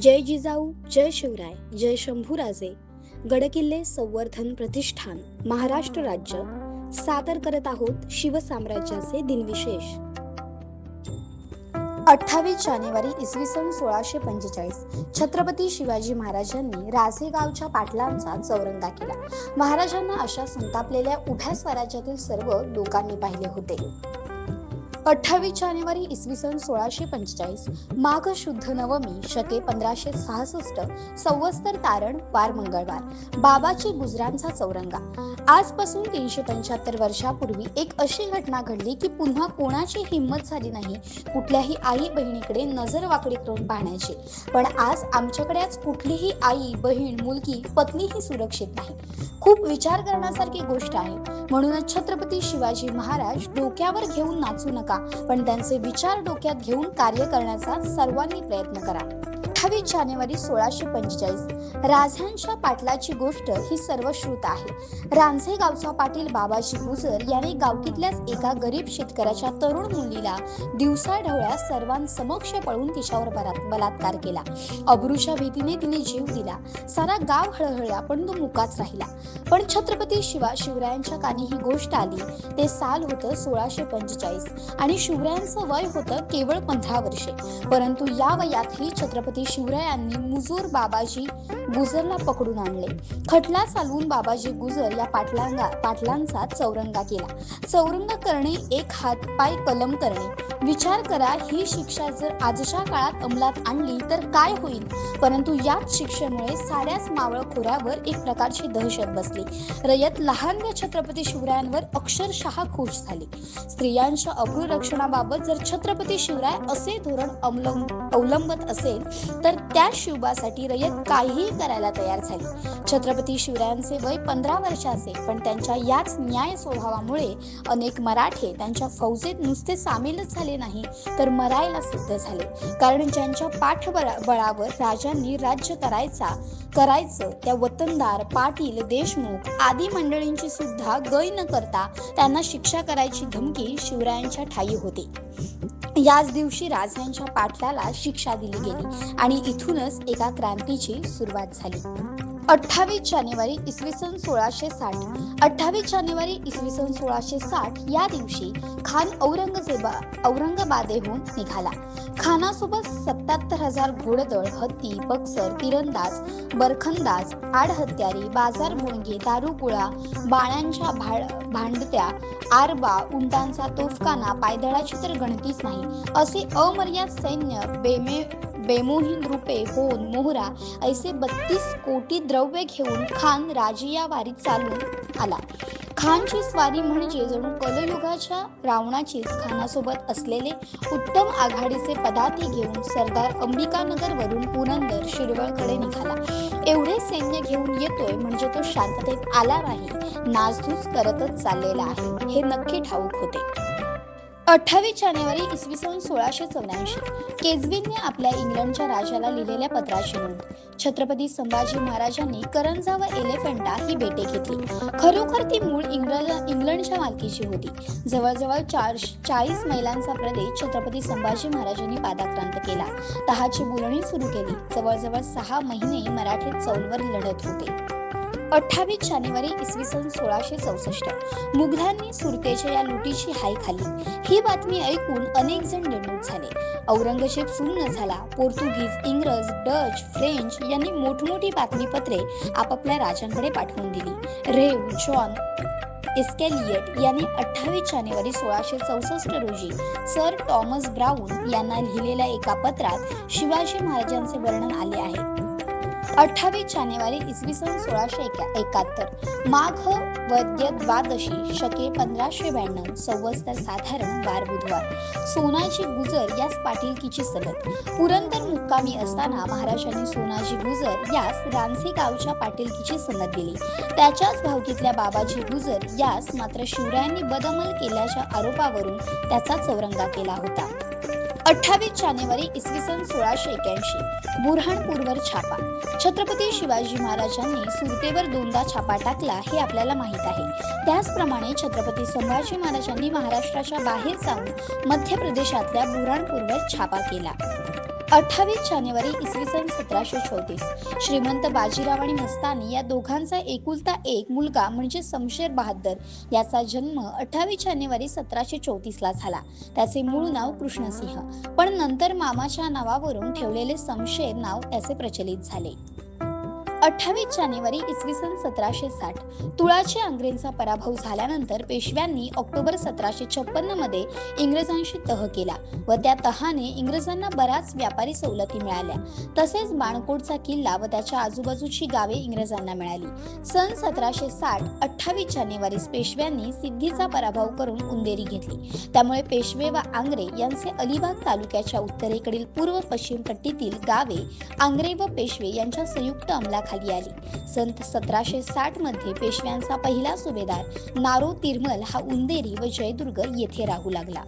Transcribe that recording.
जय जिजाऊ जय शिवराय जय शंभूराजे. गडकिल्ले संवर्धन प्रतिष्ठान महाराष्ट्र राज्य. सादर करत आहोत शिवसाम्राज्याचे दिनविशेष. अठ्ठावीस जानेवारी इसवी सन सोळाशे पंचेचाळीस छत्रपती शिवाजी महाराजांनी राजेगावच्या पाटलांचा चौरंगा केला. महाराजांना अशा संतापलेल्या उभ्या स्वराज्यातील सर्व लोकांनी पाहिले होते. अठ्ठावीस जानेवारी इसवी सन सोळाशे पंचेचाळीस माघ शुद्ध नवमी शके पंधराशे सहासष्ट संवत्सर तारण वार मंगळवार. बाबाची गुजरांचा चौरंगा. आजपासून तीनशे पंच्याहत्तर वर्षापूर्वी एक अशी घटना घडली की पुन्हा कोणाची हिंमत झाली नाही कुठल्याही आई बहिणीकडे नजर वाकडी करून पाहण्याची. पण आज आमच्याकडे आज कुठलीही आई बहीण मुलगी पत्नीही सुरक्षित नाही. खूप विचार करण्यासारखी गोष्ट आहे. म्हणूनच छत्रपती शिवाजी महाराज डोक्यावर घेऊन नाचू नका. पण त्यांचे विचार डोक्यात घेऊन कार्य करण्याचा सर्वांनी प्रयत्न करा. अठ्ठावीस जानेवारी सोळाशे पंचेचाळीस. राझांच्या पाटलाची गोष्ट ही सर्वश्रुत आहे. रांझे गावचा पाटील बाबाजी गुजर याने गावकीतल्याच एका गरीब शेतकऱ्याच्या तरुण मुलीला दिवसा ढवळ्या सर्वांसमक्ष पळून तिच्यावर बलात्कार केला. अब्रूच्या भीतीने तिने जीव दिला. सारा गाव हळहळला पण तो मुकाच राहिला. पण छत्रपती शिवा शिवरायांच्या कानी ही गोष्ट आली. ते साल होतं सोळाशे पंचेचाळीस. आणि शिवरायांचं वय होतं केवळ पंधरा वर्षे. परंतु या वयातही छत्रपती शिवरायांनी मुजूर बाबाजी गुजरला पकडून आणले. खटला चालवून बाबाजी गुजर या पाटलांगा पाटलांचा चौरंगा केला. चौरंग करणे एक हात पाय कलम करणे. विचार करा ही शिक्षा जर आजच्या काळात अंमलात आणली तर काय होईल? परंतु याच शिक्षेमुळे साऱ्याच मावळखोऱ्यावर एक प्रकारची दहशत बसली. रयत लहान छत्रपती शिवरायांवर अक्षरशः खुश झाली. स्त्रियांच्या अब्रू रक्षणाबाबत जर छत्रपती शिवराय असे धोरण अवलंब अवलंबत असेल तर त्या शिवबासाठी रयत काहीही करायला तयार झाली. छत्रपती शिवरायांचे वय पंधरा वर्षाचे पण त्यांच्या याच न्याय स्वभावामुळे अनेक मराठे त्यांच्या फौजेत नुसते सामीलच झाले नाही तर मरायला सिद्ध झाले. कारण ज्यांच्या पाठबळावर राजांनी राज्य करायचा करायचं त्या वतनदार पाटील देशमुख आदी मंडळींची सुद्धा गय न करता त्यांना शिक्षा करायची धमकी शिवरायांच्या ठाई होती. याच दिवशी राजांच्या पाटलाला शिक्षा दिली गेली आणि इथूनच एका क्रांतीची सुरुवात झाली. अठ्ठावीस जानेवारी इसवी सन सोळाशे साठ. अठ्ठावीस जानेवारी इसवी सन सोळाशे साठ या दिवशी खान औरंगजेबा औरंगाबादेहून निघाला. खानासोबत सत्याहत्तर हजार घोडदळ हत्ती बक्सर तिरंदाज बरखंदाज आडहत्यारी बाजार भोंगे दारुगोळा बाळ्यांच्या भाड भांडत्या आरबा उंटांचा तोफखाना पायदळाची तर गणतीच नाही. असे अमर्याद सैन्य बेमे बेमोहीन रुपे होन मोहरा ऐसे बत्तीस कोटी द्रव्य घेऊन खान राजिया वारीत चालून आला. खानची स्वारी म्हणजे जणू कलयुगाच्या रावणाचीच खानासोबत असलेले उत्तम आघाडीचे पदाती घेऊन सरदार अंबिकानगर वरून पुरंदर शिरवळकडे निघाला. एवढे सैन्य घेऊन येतोय म्हणजे तो शांततेत आला नाही. नाचधूस करतच चाललेला आहे. हे नक्की ठाऊक होते. अठ्ठावीस जानेवारी इसवी सन सोळाशे चौऱ्याऐंशी. केजवीने आपल्या इंग्लंडच्या राजाला लिहिलेल्या पत्राची नोंद. छत्रपती संभाजी महाराजांनी करंजा व एलिफंटा ही बेटे घेतली. खरोखर ती मूळ इंग्लंड इंग्लंडच्या मालकीची होती. जवळजवळ चार चाळीस मैलांचा प्रदेश छत्रपती संभाजी महाराजांनी पादाक्रांत केला. तहाची बोलणी सुरू केली. जवळजवळ सहा महिने मराठीत चौलवर लढत होते. अठ्ठावीस जानेवारी इसवी सन सोळाशे चौसष्ट. मुघलांनी सुरतेच्या या लुटीची हाय खाल्ली. ही बातमी ऐकून अनेक जण निर्मूत झाले. औरंगजेब सुन्न झाला. पोर्तुगीज इंग्रज डच फ्रेंच यांनी मोठमोठी बातमीपत्रे आपापल्या राजांकडे पाठवून दिली. रेव जॉन इस्कॅलियट यांनी अठ्ठावीस जानेवारी सोळाशे चौसष्ट रोजी सर टॉमस ब्राऊन यांना लिहिलेल्या एका पत्रात शिवाजी महाराजांचे वर्णन आले आहे. अठ्ठावीस जानेवारी इसवी सन सोळाशे एका- एकाहत्तर. माघ वद्य द्वादशी शके पंधराशे ब्याण्णव. संवत्सर साधारण बार बुधवार. सोनाजी गुजर यास पाटीलकीची सनद पुरंदर मुक्कामी असताना महाराजांनी सोनाजी गुजर यास रानसी गावच्या पाटीलकीची सनद दिली. त्याच्याच भावकीतल्या बाबाजी गुजर यास मात्र शिवरायांनी बदमल केल्याच्या आरोपावरून त्याचा चौरंगा केला होता. अठ्ठावीस जानेवारी इसवी सन सोळाशे एक्याऐंशी बुरहाणपूरवर छापा. छत्रपती शिवाजी महाराजांनी सुरतेवर दोनदा छापा टाकला हे आपल्याला माहीत आहे. त्याचप्रमाणे छत्रपती संभाजी महाराजांनी महाराष्ट्राच्या बाहेर जाऊन मध्य प्रदेशातल्या बुरहाणपूरवर छापा केला. अठ्ठावीस जानेवारी इसवी सन सतराशे चौतीस. श्रीमंत बाजीराव आणि मस्तानी या दोघांचा एकुलता एक मुलगा म्हणजे समशेर बहादर याचा जन्म अठ्ठावीस जानेवारी सतराशे चौतीसला झाला. त्याचे मूळ नाव कृष्णसिंह. पण नंतर मामाच्या नावावरून ठेवलेले समशेर नाव त्याचे प्रचलित झाले. अठ्ठावीस जानेवारी इसवी सन सतराशे साठ. तुळाचे आंग्रेंचा पराभव झाल्यानंतर पेशव्यांनी ऑक्टोबर सतराशे छप्पन्नमध्ये इंग्रजांशी तह केला व त्या तहाने इंग्रजांना बऱ्याच व्यापारी सवलती मिळाल्या. तसेच बाणकोटचा किल्ला व त्याच्या आजूबाजूची गावे इंग्रजांना मिळाली. सन सतराशे साठ अठ्ठावीस जानेवारीस पेशव्यांनी सिद्धीचा पराभव करून उंदेरी घेतली. त्यामुळे पेशवे व आंग्रे यांचे अलिबाग तालुक्याच्या उत्तरेकडील पूर्व पश्चिम पट्टीतील गावे आंग्रे व पेशवे यांच्या संयुक्त अंमलाखाली आली. संत सतराशे साठमध्ये पेशव्यांचा पहिला सुभेदार नारो तिरमल हा उंदेरी व जयदुर्ग येथे राहू लागला.